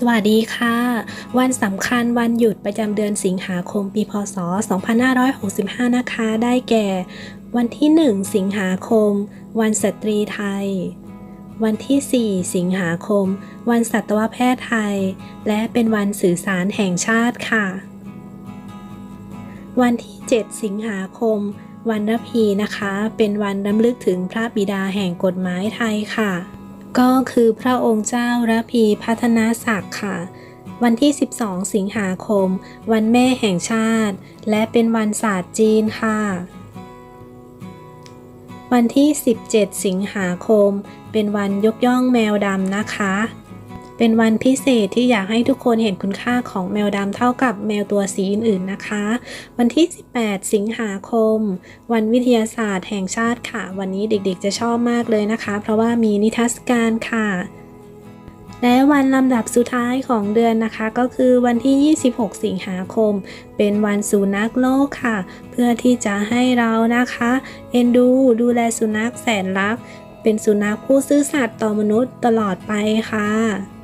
สวัสดีค่ะ วันสำคัญวันหยุดประจำเดือนสิงหาคมปีพศ 2565 นะคะ ได้แก่ วันที่ 1 สิงหาคม วันสตรีไทย วันที่ 4 สิงหาคม วันสัตวแพทย์ไทย และเป็นวันสื่อสารแห่งชาติค่ะ วันที่ 7 สิงหาคม วันระพีนะคะ เป็นวันรำลึกถึงพระบิดาแห่งกฎหมายไทยค่ะ ก็คือพระองค์เจ้าระพีพัฒนาศักดิ์ค่ะ วันที่ 12 สิงหาคม วันแม่แห่งชาติ และเป็นวันศาสตร์จีนค่ะ วันที่ 17 สิงหาคม เป็นวันยกย่องแมวดำนะคะ เป็นวันพิเศษที่อยากให้ทุกคนเห็นคุณค่าของแมวดำเท่ากับแมวตัวสีอื่นๆนะคะ วันที่ 18 สิงหาคม วันวิทยาศาสตร์แห่งชาติค่ะ วันนี้เด็กๆจะชอบมากเลยนะคะ เพราะว่ามีนิทรรศการค่ะ และวันลำดับสุดท้ายของเดือนนะคะ ก็คือวันที่ 26 สิงหาคม เป็นวันสุนัขโลกค่ะ เพื่อที่จะให้เรานะคะ เอ็นดูดูแลสุนัขแสนรัก เป็นสุนัขผู้ซื่อสัตย์ต่อมนุษย์ตลอดไปค่ะ